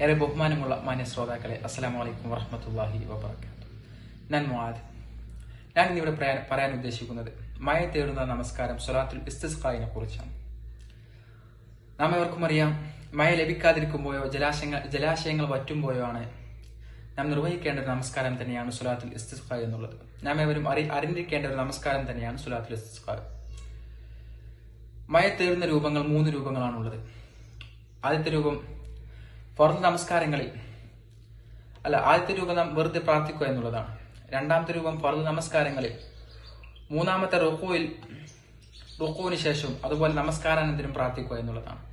ഏറെ ബഹുമാനമുള്ള മാന്യ ശ്രോതാക്കളെ അസ്സലാമു വലൈക്കും വറഹ്മത്തുള്ളാഹി വബറകാത്തു ഞാൻ മുഹാദ് ഞാൻ ഇന്നിവിടെ പറയാൻ- ഉദ്ദേശിക്കുന്നത് മഴ തേടുന്ന നമസ്കാരം സ്വലാത്തുൽ ഇസ്തിസ്ഖായിനെ കുറിച്ചാണ്. നാം എവർക്കും അറിയാം മഴ ലഭിക്കാതിരിക്കുമ്പോഴോ ജലാശയങ്ങൾ ജലാശയങ്ങൾ വറ്റുമ്പോഴോ ആണ് നാം നിർവഹിക്കേണ്ട നമസ്കാരം തന്നെയാണ് സുലാത്തുൽ ഇസ്തിസ്ഖ എന്നുള്ളത്. നാം ഏവരും അറി അറിഞ്ഞിരിക്കേണ്ട ഒരു നമസ്കാരം തന്നെയാണ് സുലാത്തുൽ ഇസ്തിസ്ഖ മഴ തേടുന്ന രൂപങ്ങൾ മൂന്ന് രൂപങ്ങളാണുള്ളത്. ആദ്യത്തെ രൂപം ഫർദ് നമസ്കാരങ്ങളിൽ. അല്ല ആദ്യത്തെ രൂപം നാം വെറുതെ പ്രാർത്ഥിക്കുക എന്നുള്ളതാണ്. രണ്ടാമത്തെ രൂപം ഫർദ് നമസ്കാരങ്ങളിൽ. മൂന്നാമത്തെ റുക്കുവിൽ റുക്കുവിന് ശേഷം അതുപോലെ നമസ്കാരാനന്തരം പ്രാർത്ഥിക്കുക എന്നുള്ളതാണ്.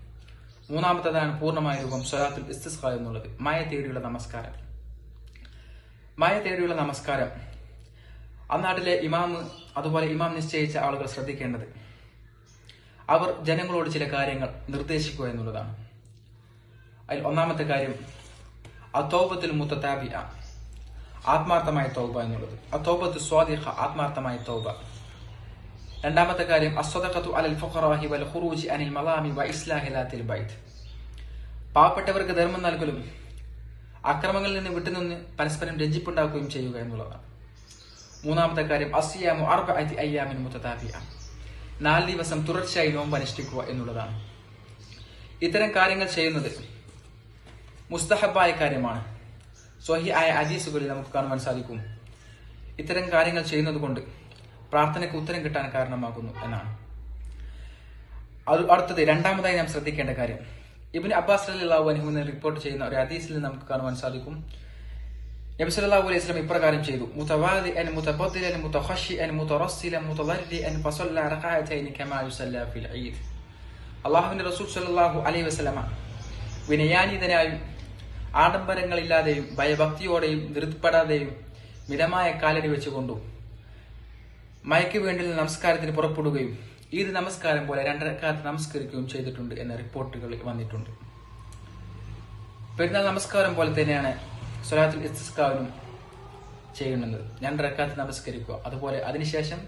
മൂന്നാമത്തേതാണ് പൂർണമായ രൂപം സ്വലാത്തുൽ ഇസ്തിസ്ഖ എന്നുള്ളത്. മായ തേടിയുള്ള നമസ്കാരം. മായ തേടിയുള്ള നമസ്കാരം. അന്നാട്ടിലെ ഇമാമ് അതുപോലെ ഇമാം നിശ്ചയിച്ച ആളുകൾ ശ്രദ്ധിക്കേണ്ടത്. അവർ ജനങ്ങളോട് ചില കാര്യങ്ങൾ നിർദ്ദേശിക്കുക എന്നുള്ളതാണ്. അതിൽ ഒന്നാമത്തെ കാര്യം അതോപത്തിൽ മുത്തതാബിയ ആത്മാർത്ഥമായ തോബ എന്നുള്ളത്. അതോപത്ത് സ്വാദിഖ ആത്മാർത്ഥമായ തോബ. രണ്ടാമത്തെ കാര്യം അസ്വദഖത്തു അലൽ ഫുഖറാഹി വൽ ഖുറൂജി അനിൽ മലാമി വ ഇസ്ലാഹി ലാത്തിൽ ബൈത്ത്. പാവപ്പെട്ടവർക്ക് ധർമ്മം നൽകലും അക്രമങ്ങളിൽ നിന്ന് വിട്ടുനിന്ന് പരസ്പരം രഞ്ജിപ്പുണ്ടാക്കുകയും ചെയ്യുക എന്നുള്ളതാണ്. മൂന്നാമത്തെ കാര്യം അസിയാമു അർബ അതി അയ്യാമിൻ മുത്തതാബിയ നാല് ദിവസം തുടർച്ചയായി നോമ്പ് അനുഷ്ഠിക്കുക എന്നുള്ളതാണ്. ഇത്തരം കാര്യങ്ങൾ ചെയ്യുന്നത് മുസ്തഹബായ കാര്യമാണ്. സ്വഹി ആയ അജീസുകളിൽ നമുക്ക് കാണുവാൻ സാധിക്കും. ഇത്തരം കാര്യങ്ങൾ ചെയ്യുന്നത് കൊണ്ട് പ്രാർത്ഥനയ്ക്ക് ഉത്തരം കിട്ടാൻ കാരണമാകുന്നു എന്നാണ്. അടുത്തത് രണ്ടാമതായി നാം ശ്രദ്ധിക്കേണ്ട കാര്യം. ഇബിൻ അബ്ബാസ് അലിള്ളാഹു അനുഹുവിനെ റിപ്പോർട്ട് ചെയ്യുന്ന ഒരു ഹദീസിൽ നമുക്ക് കാണുവാൻ സാധിക്കും. നബി സല്ലല്ലാഹു അലൈഹി വസല്ലം ഇപ്രകാരം ചെയ്തു. മുതവാദി അൻ മുതബദ്ദിലൻ മുതഖശിഅൻ മുതറസ്സിലൻ മുതദർരിഅൻ ഫസല്ല റഖഅതൈനി കമാ യുസല്ല ഫിൽ ഈദ്. അല്ലാഹുവിന്റെ റസൂൽ സല്ലല്ലാഹു അലൈഹി വസല്ലമ വിനയാനിതനായും ആഡംബരങ്ങളില്ലാതെയും ഭയഭക്തിയോടെയും ധൃതിപ്പെടാതെയും മിതമായ കാലടി വെച്ചുകൊണ്ടും മയക്ക് വേണ്ടി നമസ്കാരത്തിന് പുറപ്പെടുകയും ഈദ് നമസ്കാരം പോലെ രണ്ടരക്കാലത്ത് നമസ്കരിക്കുകയും ചെയ്തിട്ടുണ്ട് എന്ന റിപ്പോർട്ടുകൾ വന്നിട്ടുണ്ട്. പെരുന്നാൾ നമസ്കാരം പോലെ തന്നെയാണ് സ്വലാത്തുൽ ഇസ്തിസ്കാവിനും ചെയ്യുന്നത്. രണ്ടരക്കാലത്ത് നമസ്കരിക്കുക അതുപോലെ അതിനുശേഷം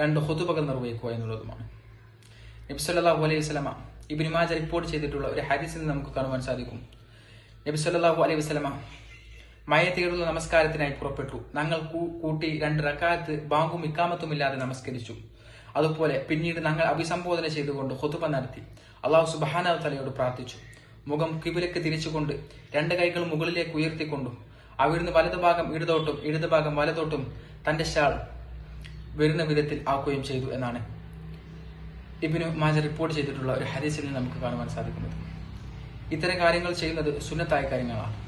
രണ്ട് ഹുതുബകൾ നിർവഹിക്കുക എന്നുള്ളതുമാണ്. നബ്സല്ലാ അലൈഹി സ്വലമ ഇബിനിമാജ റിപ്പോർട്ട് ചെയ്തിട്ടുള്ള ഒരു നിന്ന് നമുക്ക് കാണുവാൻ സാധിക്കും. നബി സല്ലല്ലാഹു അലൈഹി വസല്ലമ മയത്തേടുള്ള നമസ്കാരത്തിനായി പുറപ്പെട്ടു. ഞങ്ങൾ കൂട്ടി രണ്ട് റക്കാത്ത് ബാങ്കും ഇക്കാമത്തും ഇല്ലാതെ നമസ്കരിച്ചു. അതുപോലെ പിന്നീട് ഞങ്ങൾ അഭിസംബോധന ചെയ്തുകൊണ്ട് ഹുതുബ നടത്തി. അള്ളാഹു സുബാന തലയോട് പ്രാർത്ഥിച്ചു. മുഖം കിബിലേക്ക് തിരിച്ചുകൊണ്ട് രണ്ട് കൈകൾ മുകളിലേക്ക് ഉയർത്തിക്കൊണ്ടും അവിടുന്ന് വലതുഭാഗം ഇടതോട്ടും ഇടതുഭാഗം വലതോട്ടും തന്റെ ഷാൾ വരുന്ന വിധത്തിൽ ആക്കുകയും ചെയ്തു എന്നാണ്. ഇബിനു മാജ റിപ്പോർട്ട് ചെയ്തിട്ടുള്ള ഒരു ഹദീസിൽ നിന്ന് നമുക്ക് കാണുവാൻ സാധിക്കുന്നത്. ഇത്തരം കാര്യങ്ങൾ ചെയ്യുന്നത് സുന്നത്തായ കാര്യങ്ങളാണ്.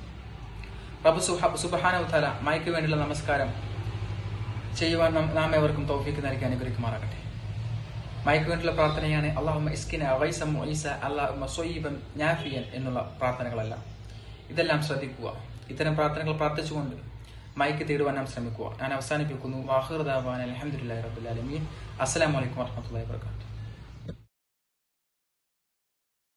പ്രഭു സുബഹാന ഉത്തല മയക്ക് വേണ്ടിയുള്ള നമസ്കാരം ചെയ്യുവാൻ നാം- എവർക്കും തോഫിക്ക് നൽകി അനുഗ്രഹിക്കുമാറാകട്ടെ. മയക്ക് വേണ്ടിയുള്ള പ്രാർത്ഥനയാണ് അള്ളാഹുമ ഇസ്കിന വൈസം ഈസ അള്ളാഹുമ സൊയ്യബൻ ഞാഫിയൻ എന്നുള്ള പ്രാർത്ഥനകളല്ല. ഇതെല്ലാം ശ്രദ്ധിക്കുക. ഇത്തരം പ്രാർത്ഥനകൾ പ്രാർത്ഥിച്ചുകൊണ്ട് മയക്ക് തേടുവാൻ നാം ശ്രമിക്കുക. ഞാൻ അവസാനിപ്പിക്കുന്നു. വാഹിർദാവാൻ അലഹമുല്ലാ റബുലാലമീൻ അസ്സലാമലൈക്കും വർഹമുല്ലാ വാബർക്കാത്തു